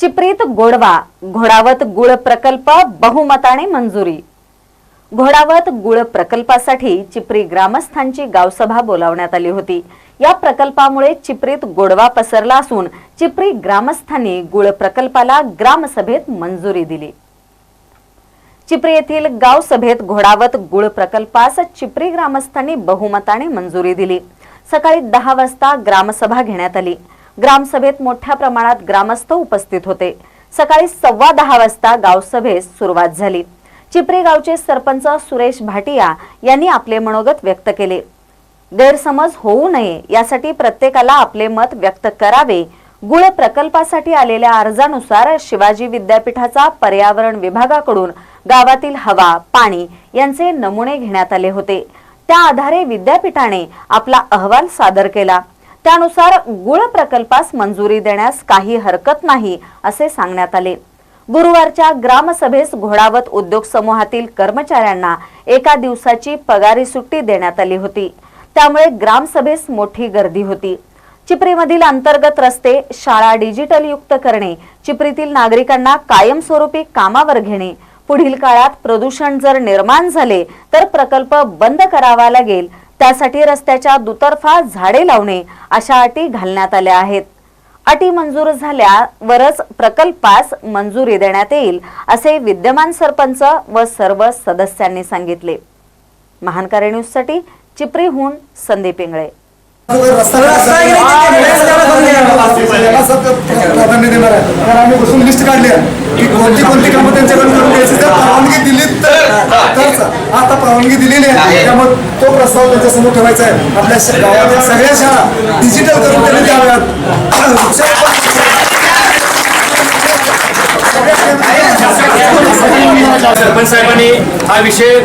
चिपरीत गोडवा घोडावत गुळ प्रकल्प बहुमताने मंजुरी. घोडावत गुळ प्रकल्पासाठी चिपरी ग्रामस्थांची गावसभा बोलावण्यात आली होती. या प्रकल्पामुळे चिपरीत गोडवा पसरला असून चिपरी ग्रामस्थांनी गुळ प्रकल्पाला ग्रामसभेत मंजुरी दिली. चिपरी येथील गावसभेत घोडावत गुळ प्रकल्पास चिपरी ग्रामस्थांनी बहुमताने मंजुरी दिली. सकाळी दहा वाजता ग्रामसभा घेण्यात आली. ग्रामसभेत मोठ्या प्रमाणात ग्रामस्थ उपस्थित होते. सकाळी सव्वा दहा वाजता गावसभेस सुरुवात झाली. चिपरे गावचे सरपंच सुरेश भाटिया यांनी आपले मनोगत व्यक्त केले. गैरसमज होऊ नये यासाठी प्रत्येकाला आपले मत व्यक्त करावे. गुळ प्रकल्पासाठी आलेल्या अर्जानुसार शिवाजी विद्यापीठाचा पर्यावरण विभागाकडून गावातील हवा पाणी यांचे नमुने घेण्यात आले होते. त्या आधारे विद्यापीठाने आपला अहवाल सादर केला. त्यानुसार गुळ प्रकल्पास मंजुरी देण्यास काही हरकत नाही असे सांगण्यात आले. गुरुवारच्या ग्रामसभेस घोडावत उद्योग समूहातील कर्मचाऱ्यांना एका दिवसाची पगारी सुट्टी देण्यात आली होती. त्यामुळे ग्रामसभेस मोठी गर्दी होती. चिपरीमधील अंतर्गत रस्ते शाळा डिजिटल युक्त करणे चिपरीतील नागरिकांना कायमस्वरूपी कामावर घेणे पुढील काळात प्रदूषण जर निर्माण झाले तर प्रकल्प बंद करावा लागेल त्यासाठी रस्त्याच्या दुतर्फा झाडे लावणे अशा अटी घालण्यात आल्या आहेत. अटी मंजूर झाल्यावरच प्रकल्पास मंजुरी देण्यात येईल असे विद्यमान सरपंच व सर्व सदस्यांनी सांगितले. महानकारी न्यूजसाठी चिपरीहून संदीप इंगळे प्राधान्य देणार आहे. तर आम्ही बसून लिस्ट काढली आहे. कोणती कोणती कामं त्यांच्याकडून करून घ्यायची? जर परवानगी दिली तर. आता परवानगी दिलेली आहे. त्यामुळे तो प्रस्ताव त्यांच्यासमोर ठेवायचा आहे. आपल्या श- गावातील सगळ्या शाळा डिजिटल करून त्यांनी द्याव्यात. सरपंच साहेबांनी हा विषय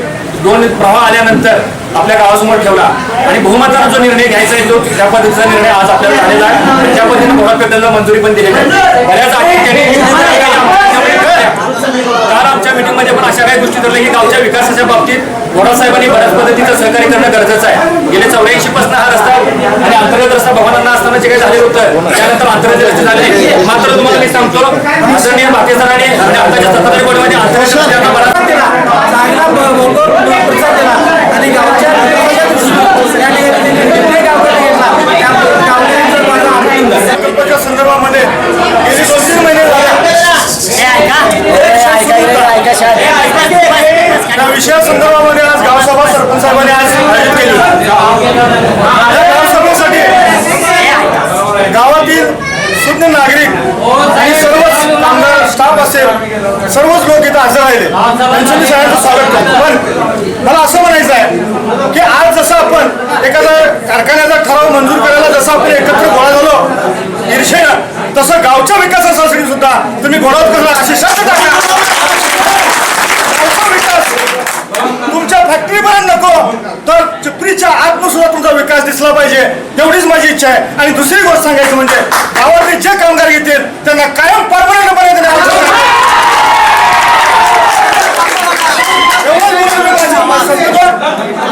दोन प्रवाह आल्यानंतर आपल्या गावासमोर ठेवला. आणि बहुमताचा जो निर्णय घ्यायचा आहे तो त्या पद्धतीचा निर्णय आज आपल्याला झालेला आहे. त्या पद्धतीने घोडा मंजुरी पण दिलेली आहे. बऱ्याच अटी काल आमच्या मीटिंगमध्ये पण अशा काही गोष्टी ठरल्या की गावच्या विकासाच्या बाबतीत घोडासाहेबांनी बऱ्याच पद्धतीचं सहकार्य करणं गरजेचं आहे. गेले चौऱ्याऐंशी पासून हा रस्ता आणि अंतर्गत रस्ता भवानांना असताना जे काही झालेलं होतं त्यानंतर अंतर्गत रस्ते झाले. मात्र तुम्हाला मी सांगतो आदरणीय भाते सरांनी आणि आताच्या सत्ताधारी बोर्डमध्ये अंतर्गत रस्त्यांना बराच चांगला ब- मोठा प्रतिसाद दिला आणि गावच्या विकासाच्या दृष्टीने या ठिकाणी निर्णय गावाला घेतला त्यामुळे गावकऱ्यांचं माझं अभिनंदन. प्रकल्पाच्या संदर्भामध्ये गेली दोन तीन महिने झाले या विषया संदर्भामध्ये आज गावसभा सरपंच साहेबांनी आज आयोजित केली या गावसभेसाठी गावातील शुद्ध नागरिक आणि सर्वच कामगार स्टाफ असेल सर्वच लोक इथं हजर राहिले. त्यांचं मी सगळ्यांचं स्वागत करतो पण मला असं म्हणायचं आहे की आज जसं आपण एखादा कारखान्याचा ठराव मंजूर करायला जसं आपण एकत्र गोळा झालो ईर्षेनं तसं गावच्या विकासासाठी सुद्धा तुम्ही गोळात करणार अशी गावचा विकास तुमच्या फॅक्टरीपर्यंत नको तर चिपरीच्या आतनं सुद्धा तुमचा विकास दिसला पाहिजे तेवढीच माझी इच्छा आहे. आणि दुसरी गोष्ट सांगायची म्हणजे गावातले जे कामगार येतील त्यांना कायम परमनंट पर्यंत जास्त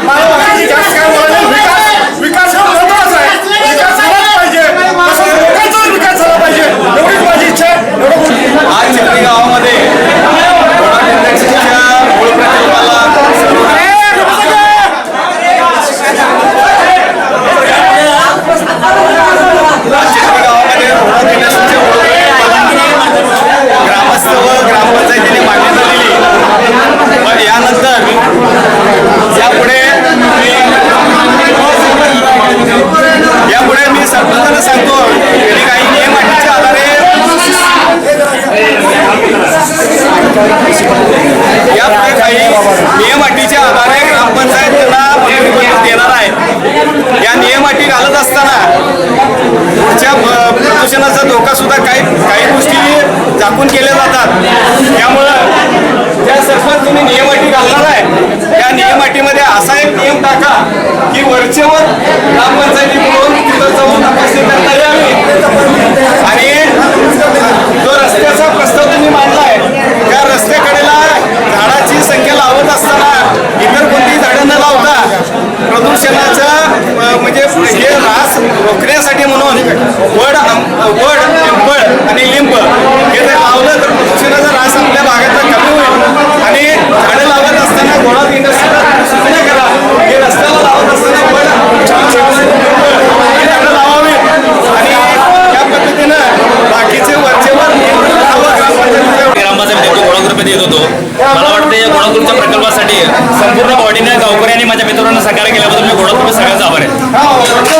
काय बोलायचं विकास विकास हा महत्त्वाचा आहे विकास झालाच पाहिजे तसंच लोकांचाच विकास झाला पाहिजे एवढीच माझी इच्छा आहे एवढं बोलतो. आज चिखली गावामध्ये इंडस्ट्रीच्या मूळ प्रकल्पाला आज चिखली गावामध्ये रोड इंडस्ट्रीच्या मूळ प्रकल्पाला ग्रामस्थ व ग्रामपंचायतीने मान्यता दिली पण यानंतर यापुढे यापुढे मी सरपंचांना सांगतो की काही नियम अटीच्या आधारे यापुढे काही नियम अटीच्या आधारे ग्रामपंचायत त्यांना मंजुरी पत्र देणार आहे या नियम अटी घालत असताना पुढच्या प- प्रदूषणाचा धोका सुद्धा काही काही गोष्टी झाकून केल्या जातात त्यामुळं ज्या सरपंच नियम अटी घालणार आहे. त्या नियम अटीमध्ये असा एक नियम टाका की वरचेवर ग्रामपंचायतीकडून तिथं जाऊन तपासणी करता यावी. आणि जो रस्त्याचा प्रस्ताव तुम्ही आहे त्या रस्त्याकडेला झाडाची संख्या लावत असताना इतर कोणती झाडं न लावता प्रदूषणाचा म्हणजे हे रास रोखण्यासाठी म्हणून वड वड पिंपळ आणि लिंब हे जर शाळेमध्ये येत होतो. मला वाटतं या घोडापूरच्या प्रकल्पासाठी संपूर्ण बॉडीने गावकऱ्यांनी माझ्या मित्रांना सहकार्य केल्याबद्दल मी घोडापूर सगळ्यांचा आभार आहे.